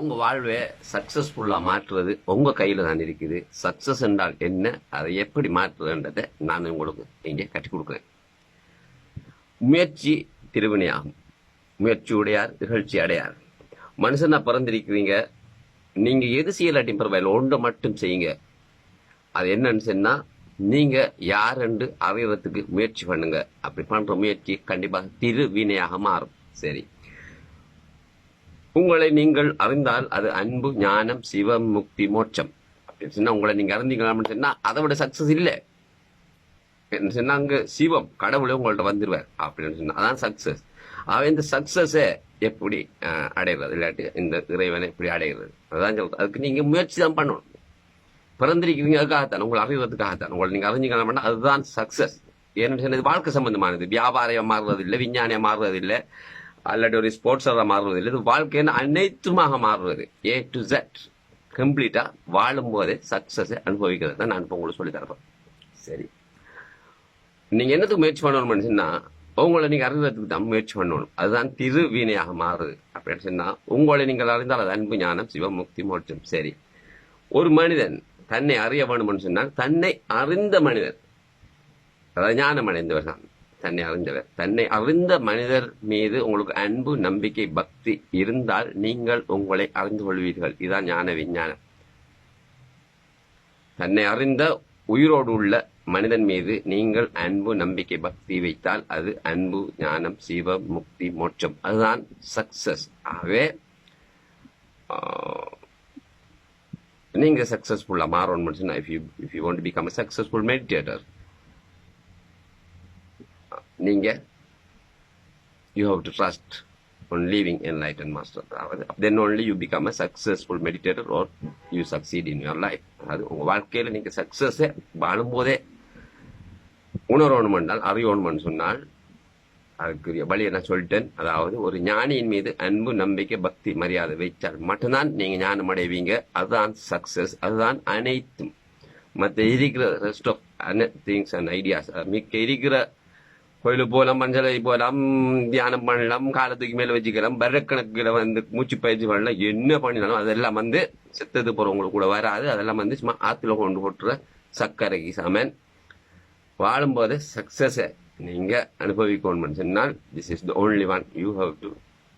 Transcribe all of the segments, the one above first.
உங்க வாழ்வை சக்சஸ்ஃபுல்லா மாற்றுறது உங்க கையில தான் இருக்குது. சக்சஸ் என்றால் என்ன? அதை எப்படி மாற்றுறதுன்றதை நான் உங்களுக்கு இங்கே கற்றுக் கொடுக்குறேன். முயற்சி திருவினையாகும். முயற்சி உடையார் நிகழ்ச்சி அடையார். மனுஷனா பிறந்திருக்கிறீங்க. நீங்க எது செய்யலாட்டி பரவாயில்ல. ஒன்று மட்டும் செய்யுங்க. அது என்னன்னு சொன்னா நீங்க யார் என்று அறியறதுக்கு முயற்சி பண்ணுங்க. அப்படி பண்ற முயற்சி கண்டிப்பாக திருவினையாக மாறும். சரி. உங்களை நீங்கள் அறிந்தால் அது அன்பு ஞானம் சிவம் முக்தி மோட்சம். அப்படின்னு சொன்னா உங்களை நீங்க அறிந்தீங்களாம்னு சொன்னா அதை விட சக்சஸ் இல்லை. சொன்னா அங்க சிவம் கடவுளே உங்கள்ட்ட வந்துருவார் அப்படின்னு சொன்னா அதான் சக்சஸ் அவன் இந்த சக்சஸை எப்படி அடைகிறது இல்லாட்டி இந்த இறைவனை எப்படி அடைகிறது அதான் சொல்றது அதுக்கு நீங்க முயற்சி தான் பண்ணணும். பிறந்திருக்கிறீங்க அதுக்காகத்தான். உங்களை அறிவதற்காகத்தான். உங்களை நீங்க அறிஞ்சிக்கலாம் அதுதான் சக்சஸ் ஏன்னு சொன்னது வாழ்க்கை சம்பந்தமானது. வியாபாரம் மாறுறது இல்லை விஞ்ஞானியம் மாறுறது இல்லை அல்லது ஒரு ஸ்போர்ட்ஸராக மாறுவது இல்லை. இது வாழ்க்கைன்னு அனைத்துமாக மாறுவது ஏ டு ஜெட் கம்ப்ளீட்டா வாழும் போதே சக்சஸை அனுபவிக்கிறது தான் நான் இப்போ உங்களுக்கு சொல்லி சரி. நீங்க என்னத்துக்கு முயற்சி பண்ணணும்னு சொன்னால் உங்களை நீங்க அறிவதற்கு தான் முயற்சி பண்ணணும். அதுதான் திரு வீணையாக மாறுது. அப்படின்னு சொன்னா உங்களை நீங்கள் அறிந்தால் அது அன்பு ஞானம் சிவமுக்தி மோட்சம். சரி. ஒரு மனிதன் தன்னை அறிய வேணும்னு சொன்னால் தன்னை அறிந்த மனிதன் அதாவது ஞானம் அடைந்தவர் தான். தன்னை அறிந்தவர். தன்னை அறிந்த மனிதர் மீது உங்களுக்கு அன்பு நம்பிக்கை பக்தி இருந்தால் நீங்கள் உங்களை அறிந்து கொள்வீர்கள். இதுதான் ஞான விஞ்ஞானம். தன்னை அறிந்த உயிரோடு உள்ள மனிதன் மீது நீங்கள் அன்பு நம்பிக்கை பக்தி வைத்தால் அது அன்பு ஞானம் சிவ முக்தி மோட்சம். அதுதான் சக்சஸ் ஆகவே நீங்க சக்சஸ்ஃபுல்லா மாறணும் if you if you want become successful meditator நீங்க you have to trust on leaving enlightened master. அதாவது then only you become a successful meditator or you succeed in your life. அது உங்கள் வாழ்க்கையில நீங்க சக்சஸ் வாழும்போதே உணரணும் என்றால் அறியணும் சொன்னால் அதுக்குரிய வழியை நான் சொல்லிட்டேன்? அதாவது ஒரு ஞானியின் மீது அன்பு நம்பிக்கை பக்தி மரியாதை வைத்தால் மட்டும்தான் நீங்க ஞானம் அடைவீங்க. அதுதான் சக்ஸஸ் அதுதான் அனைத்தும். மற்ற இருக்கிற rest of things and ideas மிக்க இருக்கிற கோயிலுக்கு போகலாம் மஞ்சளை போகலாம் தியானம் பண்ணலாம் காலத்துக்கு மேல வச்சுக்கலாம் வரக்கணக்கில் வந்து மூச்சு பயிற்சி பண்ணலாம் என்ன பண்ணினாலும் அதெல்லாம் வந்து செத்தது போறவங்களுக்கு கூட வராது. அதெல்லாம் வந்து சும்மா ஆத்துல கொண்டு போட்டுற சர்க்கரைக்கு சமன். வாழும்போது சக்சஸை நீங்க அனுபவிக்கணும்னு சொன்னால் this is the only one you have to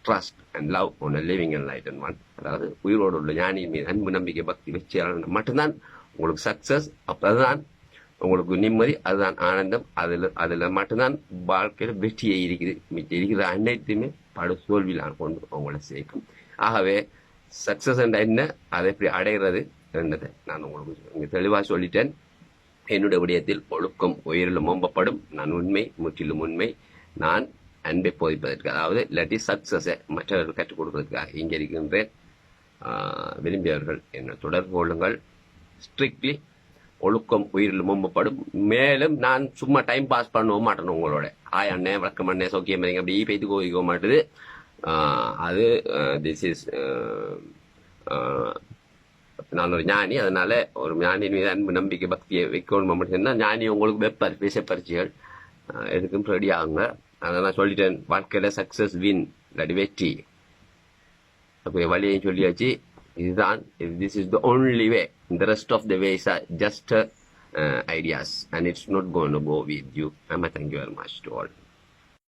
trust and love one living and light and one அதாவது உயிரோடு உள்ள ஞானியின் மீது அன்பு நம்பிக்கை பக்தி வச்சு மட்டும்தான் உங்களுக்கு சக்சஸ் அப்போதான் உங்களுக்கு நிம்மதி அதுதான் ஆனந்தம். அதுல அதுல மட்டும்தான் வாழ்க்கையில வெற்றியை இருக்குது. மிச்சம் இருக்கிற அனைத்துமே படு தோல்வியில் கொண்டு உங்களை சேர்க்கும். ஆகவே சக்சஸ் என்ற என்ன அதை எப்படி அடைகிறது என்னதை நான் உங்களுக்கு தெளிவாக தெளிவா சொல்லிட்டேன். என்னுடைய விடயத்தில் ஒழுக்கம் உயிரிலும் மோம்பப்படும் நான் உண்மை முற்றிலும் உண்மை. நான் அன்பை போதிப்பதற்கு அதாவது இல்லாட்டி சக்சஸை மற்றவர்கள் கற்றுக் கொடுப்பதற்காக இங்கே இருக்கின்றேன். விரும்பியவர்கள் என்னை தொடர்பு கொள்ளுங்கள். ஸ்ட்ரிக்ட்லி ஒழுக்கம் உயிரில் மும்பப்படும் மேலும் நான் சும்மா டைம் பாஸ் பண்ணவும் மாட்டேன் உங்களோட. ஆய் அண்ணே வழக்கம் அண்ணே சௌக்கியம் அப்படி பெய்து கோவிக்க மாட்டுது அது திஸ் இஸ் நான் ஒரு ஞானி அதனால ஒரு ஞானியின் மீது அன்பு நம்பிக்கை பக்தியை வைக்கணும் மட்டும்தான் ஞானி உங்களுக்கு வெப்பர் பேச எதுக்கும் ரெடி ஆகுங்க. அதை நான் சொல்லிட்டேன். வாழ்க்கையில சக்சஸ் வின் இல்லாட்டி வெற்றி. அப்படி வழியையும் சொல்லியாச்சு. இதுதான் this is the only way the rest of the ways are just uh, ideas and it's not going to go with you. Amma, thank you very much to all.